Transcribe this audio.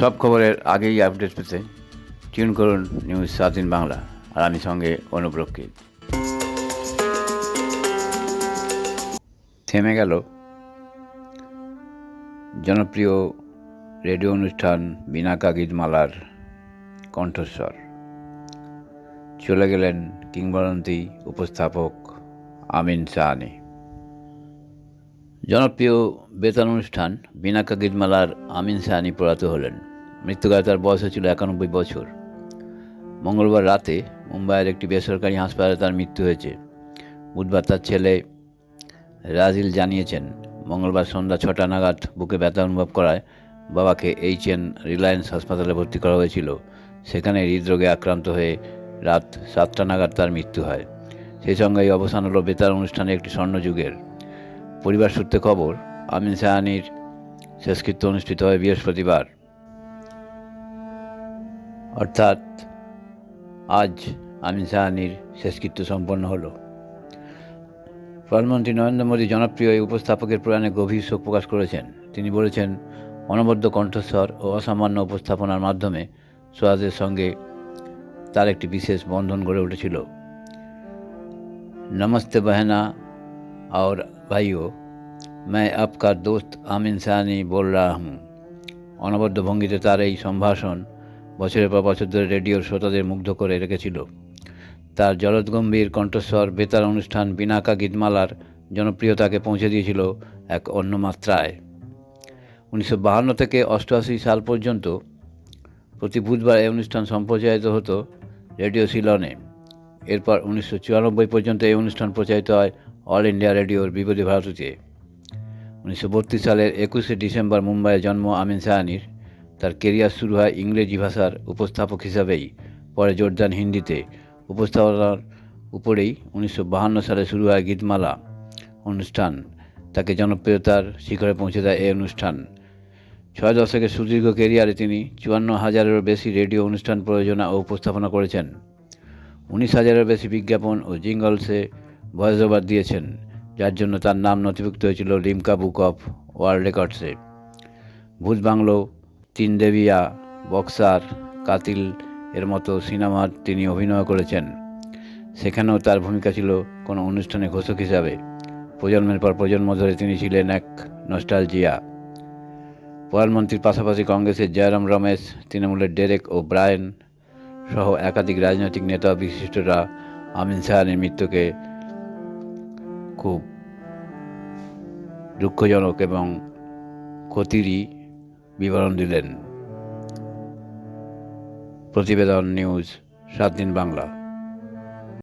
সব খবরের আগেই আপডেট পেতে টিউন করুন নিউজ স্বাধীন বাংলা আর আমি সঙ্গে অনুপ্রক্ষিত থেমে গেল জনপ্রিয় রেডিও অনুষ্ঠান বিনা কাগিজ মালার কণ্ঠস্বর। চলে গেলেন কিংবদন্তি উপস্থাপক আমিন সাহানি জনপ্রিয় বেতার অনুষ্ঠান বিনা কাগিজমালার আমিন সাহানি প্রয়াত হলেন। মৃত্যুকালে তার বয়স ছিল একানব্বই বছর। মঙ্গলবার রাতে মুম্বাইয়ের একটি বেসরকারি হাসপাতালে তার মৃত্যু হয়েছে। বুধবার তার ছেলে রাজিল জানিয়েছেন, মঙ্গলবার সন্ধ্যা ছটা নাগাদ বুকে ব্যথা অনুভব করায় বাবাকে এইচ এন রিলায়েন্স হাসপাতালে ভর্তি করা হয়েছিল। সেখানে হৃদরোগে আক্রান্ত হয়ে রাত সাতটা নাগাদ তার মৃত্যু হয়। সেই সঙ্গে এই অবসান হলো বেতার অনুষ্ঠানে একটি স্বর্ণযুগের। পরিবার সূত্রে খবর, আমিন সাহানির শেষকৃত্য অনুষ্ঠিত হয় বৃহস্পতিবার। অর্থাৎ আজ আমিন সাহানির শেষকৃত্য সম্পন্ন হলো প্রধানমন্ত্রী নরেন্দ্র মোদী জনপ্রিয় এই উপস্থাপকের প্রয়াণে গভীর শোক প্রকাশ করেছেন তিনি বলেছেন অনবদ্য কণ্ঠস্বর ও অসামান্য উপস্থাপনার মাধ্যমে সোয়াজের সঙ্গে তার একটি বিশেষ বন্ধন গড়ে উঠেছিল नमस्ते बहना और भाइयों मैं आपका दोस्त आमिन सानी बोल रहा हूँ অনবদ্য ভঙ্গিতে তার এই সম্ভাষণ বছরের পর বছর ধরে রেডিওর শ্রোতাদের মুগ্ধ করে রেখেছিল। তার জলদগম্ভীর কণ্ঠস্বর, বেতার অনুষ্ঠান, বিনাকা গীতমালার জনপ্রিয়তাকে পৌঁছে দিয়েছিল এক অন্য মাত্রায়। উনিশশো বাহান্ন থেকে অষ্টআশি সাল পর্যন্ত প্রতি বুধবার এই অনুষ্ঠান সম্প্রচারিত হতো রেডিও সিলনে। এরপর উনিশশো চুরানব্বই পর্যন্ত এই অনুষ্ঠান প্রচারিত হয় অল ইন্ডিয়া রেডিওর বিপদী ভারতীতে। উনিশশো বত্রিশ সালের একুশে ডিসেম্বর মুম্বাইয়ে জন্ম আমিন সাহানির। তার কেরিয়ার শুরু হয় ইংরেজি ভাষার উপস্থাপক হিসাবেই। পরে জোরদান হিন্দিতে। উপস্থাপনার উপরেই উনিশশো সালে শুরু হয় গীতমালা অনুষ্ঠান। তাকে জনপ্রিয়তার শিখরে পৌঁছে দেয় এই অনুষ্ঠান। ছয় দশকের সুদীর্ঘ কেরিয়ারে তিনি চুয়ান্ন হাজারেরও বেশি রেডিও অনুষ্ঠান প্রযোজনা ও উপস্থাপনা করেছেন। উনিশ হাজারের বেশি বিজ্ঞাপন ও জিঙ্গলসে ভয়েস ওভার দিয়েছেন, যার জন্য তার নাম নথিভুক্ত হয়েছিল লিমকা বুক অফ ওয়ার্ল্ড রেকর্ডসে। ভূত বাংলো তিন দেবিয়া বক্সার কাতিল এর মতো সিনেমার তিনি অভিনয় করেছেন। সেখানেও তার ভূমিকা ছিল কোনো অনুষ্ঠানে ঘোষক হিসাবে। প্রজন্মের পর প্রজন্ম ধরে তিনি ছিলেন এক নস্টালজিয়া। প্রধানমন্ত্রীর পাশাপাশি কংগ্রেসের জয়রাম রমেশ, তৃণমূলের ডেরেক ও ব্রায়েন সহ একাধিক রাজনৈতিক নেতা বিশিষ্টরা আমিন সাহানের মৃত্যুকে খুব দুঃখজনক এবং ক্ষতিরই বিবরণ দিলেন। প্রতিবেদন নিউজ সাত দিন বাংলা।